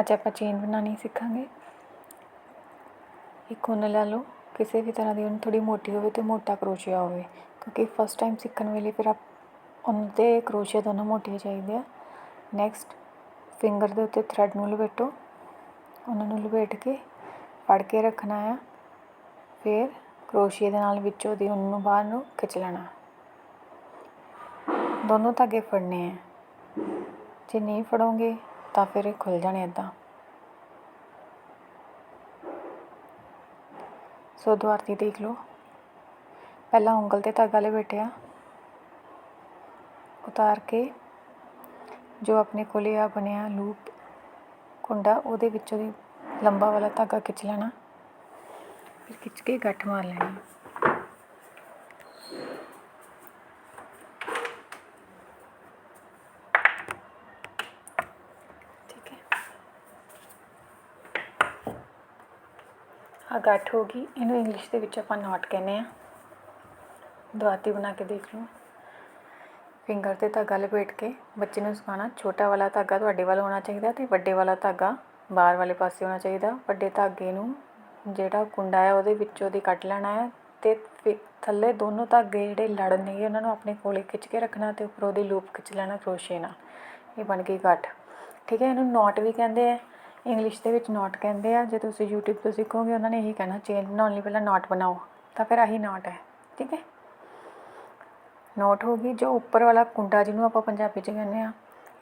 ਅੱਜ ਆਪਾਂ ਚੇਨ ਬਣਾਉਣੀ ਸਿੱਖਾਂਗੇ। ਇੱਕ ਉੱਨ ਲੈ ਲਓ, ਕਿਸੇ ਵੀ ਤਰ੍ਹਾਂ ਦੀ ਉੱਨ ਥੋੜ੍ਹੀ ਮੋਟੀ ਹੋਵੇ ਅਤੇ ਮੋਟਾ ਕਰੋਸ਼ੀਆ ਹੋਵੇ। ਕਿਉਂਕਿ ਫਸਟ ਟਾਈਮ ਸਿੱਖਣ ਵੇਲੇ ਫਿਰ ਆਪ ਉੱਨ ਤੇ ਕਰੋਸ਼ੀਆ ਦੋਨੋਂ ਮੋਟੀਆਂ ਚਾਹੀਦੀਆਂ। ਨੈਕਸਟ ਫਿੰਗਰ ਦੇ ਉੱਤੇ ਥਰੈਡ ਨੂੰ ਲਪੇਟੋ। ਉਹਨਾਂ ਨੂੰ ਲਪੇਟ ਕੇ ਫੜ ਕੇ ਰੱਖਣਾ ਆ। ਫਿਰ ਕਰੋਸ਼ੀਏ ਦੇ ਨਾਲ ਵਿੱਚੋਂ ਦੀ ਉੱਨ ਨੂੰ ਬਾਹਰ ਨੂੰ ਖਿੱਚ ਲੈਣਾ। ਦੋਨੋਂ ਧਾਗੇ ਫੜਨੇ ਆ। ਜੇ ਨਹੀਂ ਫੜੋਗੇ ਤਾਂ ਫਿਰ ਇਹ ਖੁੱਲ ਜਾਣੇ ਇੱਦਾਂ ਸੋ ਦੁਆਰਤੀ ਦੇਖ ਲਓ। ਪਹਿਲਾਂ ਉਂਗਲ ਤੇ ਧਾਗਾ ਲਪੇਟਿਆ। ਉਤਾਰ ਕੇ ਜੋ ਆਪਣੇ ਕੋਲੇ ਆ ਬਣਿਆ ਲੂਪ ਕੁੰਡਾ, ਉਹਦੇ ਵਿੱਚੋਂ ਦੀ ਲੰਬਾ ਵਾਲਾ ਧਾਗਾ ਖਿੱਚ ਲੈਣਾ। ਫਿਰ ਖਿੱਚ ਕੇ ਗੱਠ ਮਾਰ ਲੈਣੀ। ਆ ਗੱਠ ਹੋ ਗਈ। ਇਹਨੂੰ ਇੰਗਲਿਸ਼ ਦੇ ਵਿੱਚ ਆਪਾਂ ਨੋਟ ਕਹਿੰਦੇ ਆ ਦੁਆਤੀ ਬਣਾ ਕੇ ਦੇਖ ਲਓ। ਫਿੰਗਰ ਤੇ ਧਾਗਾ ਲਪੇਟ ਕੇ ਬੱਚੇ ਨੂੰ ਸਿਖਾਉਣਾ। ਛੋਟਾ ਵਾਲਾ ਧਾਗਾ ਤੁਹਾਡੇ ਵੱਲ ਹੋਣਾ ਚਾਹੀਦਾ ਤੇ ਵੱਡੇ ਵਾਲਾ ਧਾਗਾ ਬਾਹਰ ਵਾਲੇ ਪਾਸੇ ਹੋਣਾ ਚਾਹੀਦਾ। ਵੱਡੇ ਧਾਗੇ ਨੂੰ ਜਿਹੜਾ ਕੁੰਡਾ ਹੈ ਉਹਦੇ ਵਿੱਚੋਂ ਦੀ ਕੱਟ ਲੈਣਾ ਹੈ ਤੇ ਫਿ- ਥੱਲੇ ਦੋਨੋਂ ਧਾਗੇ ਜਿਹੜੇ ਲੜਨ ਨੇਗੇ ਉਹਨਾਂ ਨੂੰ ਆਪਣੇ ਕੋਲੇ ਖਿੱਚ ਕੇ ਰੱਖਣਾ ਤੇ ਉੱਪਰੋਂ ਦੀ ਲੂਪ ਖਿੱਚ ਲੈਣਾ ਕਰੋਸ਼ੇ ਨਾਲ। ਇਹ ਬਣ ਗਈ ਗੱਠ। ਠੀਕ ਹੈ, ਇਹਨੂੰ ਨੋਟ ਵੀ ਕਹਿੰਦੇ ਆ। ਇੰਗਲਿਸ਼ ਦੇ ਵਿੱਚ ਨੋਟ ਕਹਿੰਦੇ ਆ, ਜੇ ਤੁਸੀਂ YouTube ਤੋਂ ਸਿੱਖੋਗੇ, ਉਹਨਾਂ ਨੇ ਇਹੀ ਕਹਿਣਾ ਚੇਨ ਬਣਾਉਣ ਲਈ ਪਹਿਲਾਂ ਨੋਟ ਬਣਾਓ, ਤਾਂ ਫਿਰ ਆਹੀ ਨੋਟ ਹੈ, ਠੀਕ ਹੈ? ਨੋਟ ਹੋ ਗਈ, ਜੋ ਉੱਪਰ ਵਾਲਾ ਕੁੰਡਾ ਜਿਹਨੂੰ ਆਪਾਂ ਪੰਜਾਬੀ 'ਚ ਕਹਿੰਦੇ ਆ,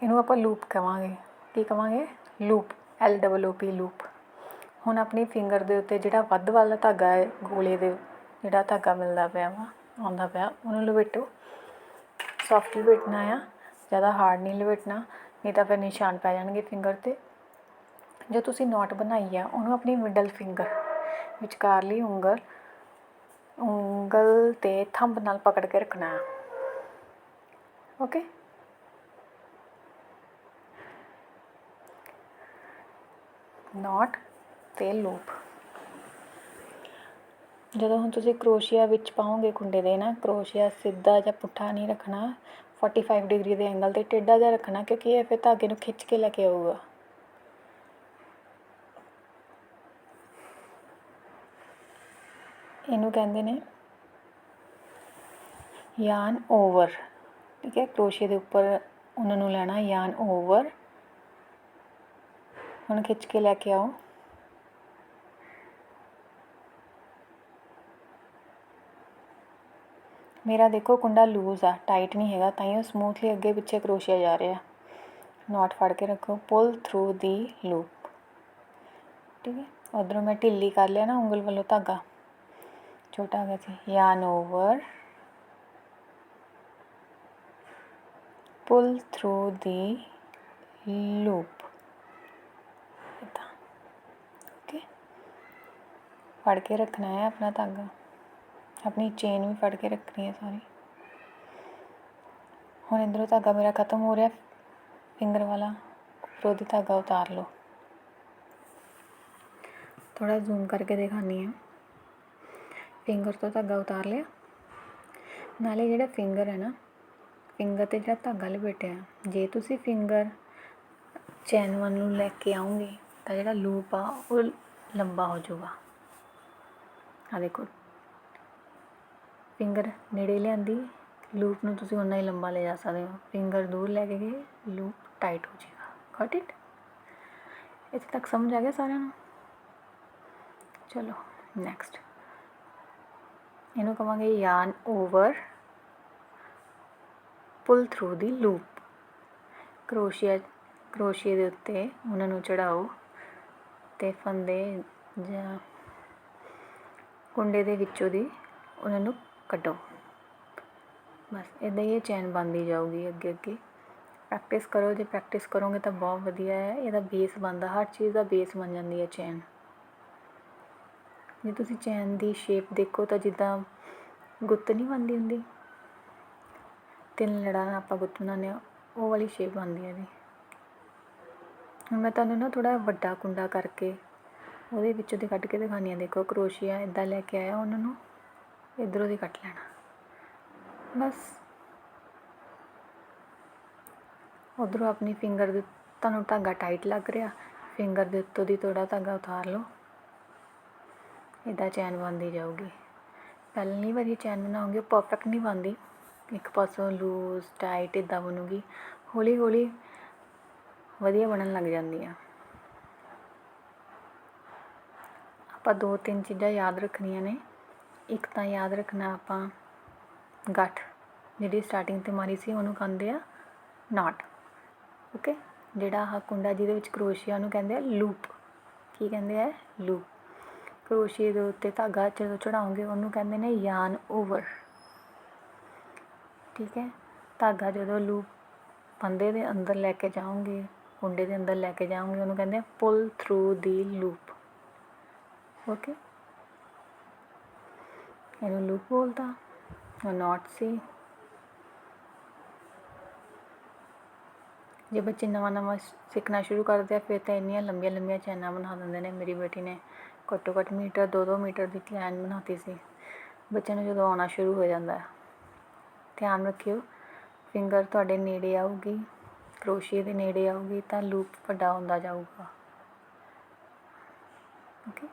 ਇਹਨੂੰ ਆਪਾਂ ਲੂਪ ਕਵਾਂਗੇ, ਕੀ ਕਵਾਂਗੇ? Loop L double O P loop ਹੁਣ ਆਪਣੀ ਫਿੰਗਰ ਦੇ ਉੱਤੇ ਜਿਹੜਾ ਵੱਧ ਵਾਲਾ ਧਾਗਾ ਹੈ, ਗੋਲੇ ਦੇ, ਜਿਹੜਾ ਧਾਗਾ ਮਿਲਦਾ ਪਿਆ ਵਾ, ਆਉਂਦਾ ਪਿਆ, ਉਹਨੂੰ ਲਪੇਟੋ ਸੌਫਟ ਲਪੇਟਣਾ ਆ, ਜ਼ਿਆਦਾ ਹਾਰਡ ਨਹੀਂ ਲਪੇਟਣਾ ਨਹੀਂ ਤਾਂ ਫਿਰ ਨਿਸ਼ਾਨ ਪੈ ਜਾਣਗੇ ਫਿੰਗਰ ਤੇ। ਜੋ ਤੁਸੀਂ ਨੋਟ ਬਣਾਈ ਆ, ਉਹਨੂੰ ਆਪਣੀ ਮਿਡਲ ਫਿੰਗਰ ਵਿਚਕਾਰਲੀ ਉਂਗਲ ਉਂਗਲ ਤੇ ਥੰਬ ਨਾਲ ਪਕੜ ਕੇ ਰੱਖਣਾ। ਹੈ ਓਕੇ ਨੋਟ ਤੇ ਲੂਪ ਜਦੋਂ ਹੁਣ ਤੁਸੀਂ ਕਰੋਸ਼ੀਆ ਵਿੱਚ ਪਾਓਗੇ ਕੁੰਡੇ ਦੇ ਨਾ, ਕਰੋਸ਼ੀਆ ਸਿੱਧਾ ਜਾਂ ਪੁੱਠਾ ਨਹੀਂ ਰੱਖਣਾ 45 ਡਿਗਰੀ ਦੇ ਐਂਗਲ ਤੇ ਟੇਢਾ ਜਿਹਾ ਰੱਖਣਾ, ਕਿਉਂਕਿ ਇਹ ਫਿਰ ਧਾਗੇ ਨੂੰ ਖਿੱਚ ਕੇ ਲੈ ਕੇ ਆਊਗਾ। ਇਹਨੂੰ ਕਹਿੰਦੇ ਨੇ ਯਾਨ ਓਵਰ। ਠੀਕ ਹੈ, ਕਰੋਸ਼ੀਏ ਦੇ ਉੱਪਰ ਉਹਨਾਂ ਨੂੰ ਲੈਣਾ ਯਾਨ ਓਵਰ। ਹੁਣ ਖਿੱਚ ਕੇ ਲੈ ਕੇ ਆਓ। ਮੇਰਾ ਦੇਖੋ ਕੁੰਡਾ ਲੂਜ਼ ਆ ਟਾਈਟ ਨਹੀਂ ਹੈਗਾ, ਤਾਂ ਹੀ ਉਹ ਸਮੂਥਲੀ ਅੱਗੇ ਪਿੱਛੇ ਕਰੋਸ਼ੀਆ ਜਾ ਰਿਹਾ। ਨੋਟ ਫੜ ਕੇ ਰੱਖੋ ਪੁੱਲ ਥਰੂ ਦੀ ਲੂਪ ਠੀਕ ਹੈ, ਉਧਰੋਂ ਮੈਂ ਢਿੱਲੀ ਕਰ ਲਿਆ ਨਾ ਉਂਗਲ ਵੱਲੋਂ ਧਾਗਾ। ਛੋਟਾ ਹੈਗਾ ਸੀ yarn over pull through the loop ਇੱਦਾਂ ਓਕੇ ਫੜ ਕੇ ਰੱਖਣਾ ਹੈ ਆਪਣਾ ਧਾਗਾ ਆਪਣੀ ਚੇਨ ਵੀ ਫੜ ਕੇ ਰੱਖਣੀ ਹੈ ਸਾਰੀ ਹੁਣ ਇੰਦਰੋਂ ਧਾਗਾ ਮੇਰਾ ਖਤਮ ਹੋ ਰਿਹਾ ਫਿੰਗਰ ਵਾਲਾ ਉੱਪਰੋਂ ਦੀ ਧਾਗਾ ਉਤਾਰ ਲਓ ਥੋੜਾ ਜ਼ੂਮ ਕਰਕੇ ਦਿਖਾਨੀ ਹੈ ਫਿੰਗਰ ਤੋਂ ਧਾਗਾ ਉਤਾਰ ਲਿਆ। ਨਾਲੇ ਜਿਹੜਾ ਫਿੰਗਰ ਹੈ ਨਾ ਫਿੰਗਰ ਤੇ ਜਿਹੜਾ ਧਾਗਾ ਲਪੇਟਿਆ, ਜੇ ਤੁਸੀਂ ਫਿੰਗਰ ਚੈਨ ਵੱਲ ਨੂੰ ਲੈ ਕੇ ਆਉਂਗੇ, ਤਾਂ ਜਿਹੜਾ ਲੂਪ ਆ, ਉਹ ਲੰਬਾ ਹੋ ਜਾਊਗਾ। ਆ ਦੇਖੋ। ਫਿੰਗਰ ਨੇੜੇ ਲਿਆਂਦੀ ਲੂਪ ਨੂੰ ਤੁਸੀਂ ਉਨਾ ਹੀ ਲੰਬਾ ਲੈ ਜਾ ਸਕਦੇ ਹੋ। ਫਿੰਗਰ ਦੂਰ ਲੈ ਕੇ ਗਏ ਲੂਪ ਟਾਈਟ ਹੋ ਜਾਏਗਾ ਗਾਟ ਇਟ ਇੱਥੇ ਤੱਕ ਸਮਝ ਆ ਗਿਆ ਸਾਰਿਆਂ ਨੂੰ? ਚਲੋ ਨੈਕਸਟ ਇਹਨੂੰ ਕਵਾਂਗੇ yarn over pull through the loop ਕਰੋਸ਼ੀਆ, ਕਰੋਸ਼ੀਏ ਦੇ ਉੱਤੇ ਉਹਨਾਂ ਨੂੰ ਚੜਾਓ ਤੇ ਫੰਦੇ ਜਾਂ ਕੁੰਡੇ ਦੇ ਵਿੱਚੋਂ ਦੀ ਉਹਨਾਂ ਨੂੰ ਕੱਢੋ। ਬਸ ਇਦਾਂ ਹੀ ਇਹ ਚੈਨ ਬਣਦੀ ਜਾਊਗੀ ਅੱਗੇ ਅੱਗੇ। ਪ੍ਰੈਕਟਿਸ ਕਰੋ, ਜੇ ਪ੍ਰੈਕਟਿਸ ਕਰੋਗੇ ਤਾਂ ਬਹੁਤ ਵਧੀਆ ਹੈ। ਇਹਦਾ ਬੇਸ ਬਣਦਾ, ਹਰ ਚੀਜ਼ ਦਾ ਬੇਸ ਬਣ ਜਾਂਦੀ ਹੈ ਚੈਨ। ਜੇ ਤੁਸੀਂ ਚੈਨ ਦੀ ਸ਼ੇਪ ਦੇਖੋ ਤਾਂ ਜਿੱਦਾਂ ਗੁੱਤ ਨਹੀਂ ਬਣਦੀ ਹੁੰਦੀ। ਤਿੰਨ ਲੜਾਂ ਨਾਲ ਆਪਾਂ ਗੁੱਤ ਬਣਾਉਂਦੇ ਹਾਂ, ਉਹ ਵਾਲੀ ਸ਼ੇਪ ਬਣਦੀ ਹੈ ਇਹਦੀ। ਹੁਣ ਮੈਂ ਤੁਹਾਨੂੰ ਨਾ ਥੋੜ੍ਹਾ ਵੱਡਾ ਕੁੰਡਾ ਕਰਕੇ ਉਹਦੇ ਵਿੱਚੋਂ ਦੀ ਕੱਢ ਕੇ ਦਿਖਾਉਂਦੀ ਹਾਂ। ਦੇਖੋ, ਕਰੋਸ਼ੀਆ ਇਦਾਂ ਲੈ ਕੇ ਆਇਆ ਉਹਨਾਂ ਨੂੰ, ਇਧਰੋਂ ਦੀ ਕੱਟ ਲੈਣਾ। ਬਸ। ਉਧਰੋਂ ਆਪਣੀ ਫਿੰਗਰ ਦੇ ਤੁਹਾਨੂੰ ਧਾਗਾ ਟਾਈਟ ਲੱਗ ਰਿਹਾ। ਫਿੰਗਰ ਦੇ ਉੱਤੋਂ ਦੀ ਥੋੜਾ ਧਾਗਾ ਉਤਾਰ ਲਓ। ਇੱਦਾਂ ਚੈਨ ਬਣਦੀ ਜਾਊਗੀ। ਪਹਿਲੀ ਵਾਰੀ ਚੈਨ ਬਣਾਉਂਗੇ ਪਰਫੈਕਟ ਨਹੀਂ ਬਣਦੀ। ਇੱਕ ਪਾਸੋਂ ਲੂਜ਼ ਟਾਈਟ ਇੱਦਾਂ ਬਣੂਗੀ। ਹੌਲੀ ਹੌਲੀ ਵਧੀਆ ਬਣਨ ਲੱਗ ਜਾਂਦੀ ਆ ਆਪਾਂ ਦੋ ਤਿੰਨ ਚੀਜ਼ਾਂ ਯਾਦ ਰੱਖਣੀਆਂ ਨੇ। ਇੱਕ ਤਾਂ ਯਾਦ ਰੱਖਣਾ ਆਪਾਂ ਗੱਠ, ਜਿਹੜੀ ਸਟਾਰਟਿੰਗ ਤੇ ਮਾਰੀ ਸੀ, ਉਹਨੂੰ ਕਹਿੰਦੇ ਆ ਨਾਟ ਓਕੇ ਜਿਹੜਾ ਆਹ ਕੁੰਡਾ ਜਿਹਦੇ ਵਿੱਚ ਕਰੋਸ਼ੀਆ ਨੂੰ ਕਹਿੰਦੇ ਆ ਲੂਪ ਕੀ ਕਹਿੰਦੇ ਆ? ਲੂਪ ਕਰੋਸ਼ੀਏ ਦੇ ਉੱਤੇ ਧਾਗਾ ਜਦੋਂ ਚੜਾਉਂਗੇ ਉਹਨੂੰ ਕਹਿੰਦੇ ਨੇ ਯਾਨ ਓਵਰ। ਠੀਕ ਹੈ? ਧਾਗਾ ਜਦੋਂ ਲੂਪ ਪੰਦੇ ਦੇ ਅੰਦਰ ਲੈ ਕੇ ਜਾਓਗੇ ਕੁੰਡੇ ਦੇ ਅੰਦਰ ਲੈ ਕੇ ਜਾਓਗੇ, ਉਹਨੂੰ ਕਹਿੰਦੇ ਆ pull through the loop okay ਇਹਨੂੰ ਲੂਪ ਬੋਲਦਾ, ਉਹ ਨਾਟ ਸੀ। ਜੇ ਬੱਚੇ ਨਵਾਂ ਨਵਾਂ ਸਿੱਖਣਾ ਸ਼ੁਰੂ ਕਰਦੇ ਆ, ਫਿਰ ਤਾਂ ਇੰਨੀਆਂ ਲੰਬੀਆਂ ਲੰਬੀਆਂ ਚੈਨਾਂ ਬਣਾ ਦਿੰਦੇ ਨੇ, ਮੇਰੀ ਬੇਟੀ ਨੇ। ਘੱਟੋ ਘੱਟ ਮੀਟਰ, ਦੋ ਦੋ ਮੀਟਰ ਦੀ ਚੈਨ ਬਣਾਤੀ ਸੀ। ਬੱਚਿਆਂ ਨੂੰ ਜਦੋਂ ਆਉਣਾ ਸ਼ੁਰੂ ਹੋ ਜਾਂਦਾ ਧਿਆਨ ਰੱਖਿਓ, ਫਿੰਗਰ ਤੁਹਾਡੇ ਨੇੜੇ ਆਊਗੀ, ਕਰੋਸ਼ੀਏ ਦੇ ਨੇੜੇ ਆਊਗੀ ਤਾਂ ਲੂਪ ਵੱਡਾ ਹੁੰਦਾ ਜਾਊਗਾ। ਓਕੇ?